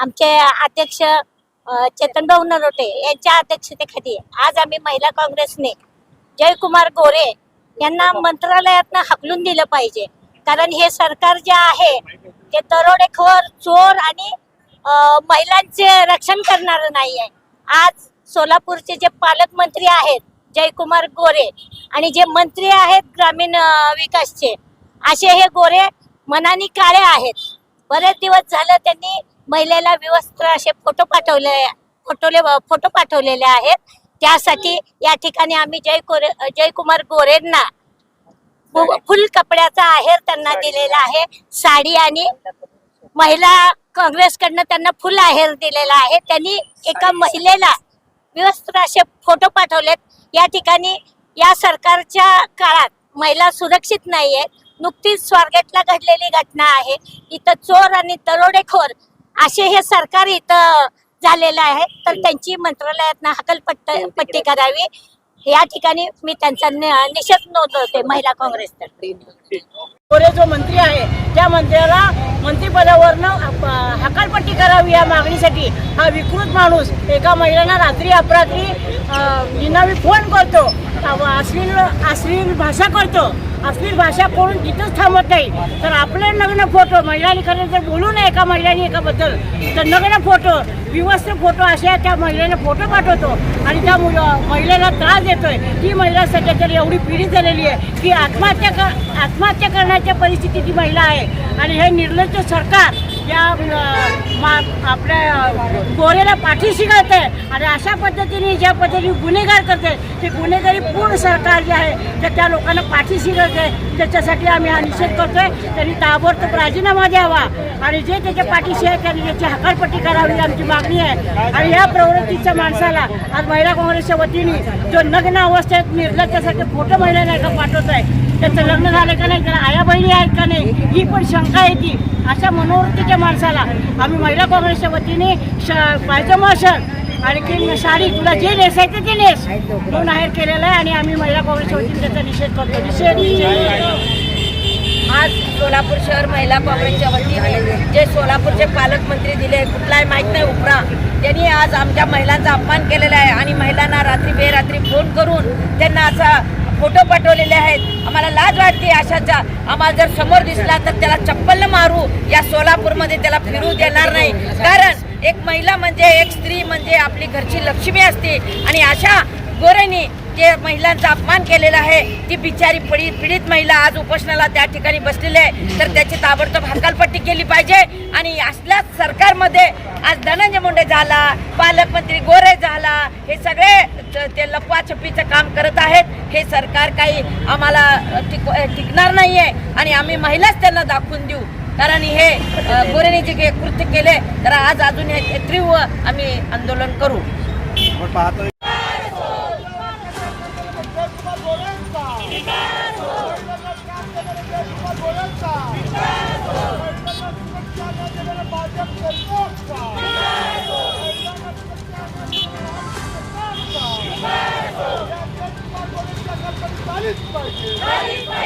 आमचे अध्यक्ष अ, चेतनभाऊ नरोटे यांच्या अध्यक्षतेखाली आज आम्ही महिला काँग्रेसने जयकुमार गोरे यांना मंत्रालयातनं हकलून दिलं पाहिजे. कारण हे सरकार जे आहे ते दरोडेखोर चोर आणि महिलांचे रक्षण करणारं नाही आहे आज सोलापूरचे जे पालकमंत्री आहेत जयकुमार गोरे आणि जे मंत्री आहेत ग्रामीण विकासचे असे हे गोरे मनाने काळे आहेत. बरेच दिवस झालं त्यांनी महिलेला विवस्त्र असे फोटो पाठवले फोटोले फोटो पाठवलेले आहेत. त्यासाठी या ठिकाणी आम्ही जय गोरे जयकुमार गोरेंना फुल कपड्याचा आहेर त्यांना दिलेला आहे. साडी आणि महिला काँग्रेसकडनं त्यांना फुल आहेर दिलेला आहे. त्यांनी एका महिलेला विवस्त्र असे फोटो पाठवलेत. या ठिकाणी या सरकारच्या काळात महिला सुरक्षित नाही आहेत नुकतीच स्वारगेटला घडलेली घटना आहे. इथं चोर आणि दरोडेखोर असे हे सरकार इथं झालेलं आहे. तर त्यांची मंत्रालयातनं हकलपट्ट पट्टी करावी. या ठिकाणी मी त्यांचा नि- निषेध नोंदवते महिला काँग्रेसतर्फे गोरे जो मंत्री आहे त्या मंत्र्याला मंत्रिपदावरनं हकालपट्टी करावी या मागणीसाठी हा विकृत माणूस एका महिलांना रात्री अपरात्री निनावी फोन करतो. अश्लील अश्लील भाषा करतो. अश्लील भाषा करून तिथंच थांबत नाही. तर आपले नग्न फोटो महिलांनी खरं जर बोलू नये एका महिलांनी एकाबद्दल तर नग्न फोटो विवस्त्र फोटो अशा त्या महिलेला फोटो पाठवतो आणि त्या मुलं महिलेला त्रास देतोय. ती महिला सध्या तरी एवढी पीडित झालेली आहे की आत्महत्या कर आत्महत्या करण्याच्या परिस्थितीत ती महिला आहे. आणि हे निर्लज्ज सरकार या मा- आपल्या गोरेला पाठीशी घालते आणि अशा पद्धतीने ज्या पद्धतीने गुन्हेगार करते ते गुन्हेगारी पूर्ण सरकार जे आहे तर त्या लोकांना पाठीशी घालते. त्याच्यासाठी आम्ही हा निषेध करतोय. त्यांनी ताबडतोब राजीनामा द्यावा. आणि जे त्याच्या पाठीशी आहे त्यांनी त्याची हकालपट्टी करावी आमची मागणी आहे. आणि या प्रवृत्तीच्या माणसाला आज महिला काँग्रेसच्या वतीने जो नग्न अवस्थेत खोटं फोटो नाही का पाठवत आहे त्याचं लग्न झालं का नाही त्याला आया बहिणी आहेत का नाही ही पण शंका येते अशा मनोवृत्तीच्या माणसाला आम्ही महिला काँग्रेसच्या वतीने श पायजमा शर्ट आणखी साडी तुला जे नेसायचं ते नेस म्हणून आहेर केलेलं आहे आणि आम्ही महिला काँग्रेसच्या वतीने त्याचा निषेध करतो. निषेध आज सोलापूर शहर महिला काँग्रेसच्या वतीने जे सोलापूरचे पालकमंत्री दिले कुठलाही माहीत नाही उपरा त्यांनी आज आमच्या महिलांचा अपमान केलेला आहे आणि महिलांना रात्री बेरात्री फोन करून त्यांना असा फोटो पाठवलेले आहेत. आम्हाला लाज वाटते अशाचा आम्हाला जर समोर दिसला तर त्याला चप्पल मारू. या सोलापूरमध्ये त्याला फिरू देणार नाही. कारण एक महिला म्हणजे एक स्त्री म्हणजे आपली घरची लक्ष्मी असते. आणि अशा गोरेनी जे महिलांचा अपमान केलेला आहे ती बिचारी पीडित पीडित महिला आज उपोषणाला त्या ठिकाणी बसलेली आहे. तर त्याची ताबडतोब हकालपट्टी केली पाहिजे. आणि असल्याच सरकारमध्ये मुंडे झाला पालकमंत्री गोरे झाला हे सगळे त- लपवाछपीचं काम करत आहेत. हे सरकार काही आम्हाला टिक टिकणार नाही आहे आणि आम्ही महिलाच त्यांना दाखवून देऊ. कारण हे गोरेने जे काही कृत्य केले तर आज अजून हे तीव्र आम्ही आंदोलन करू.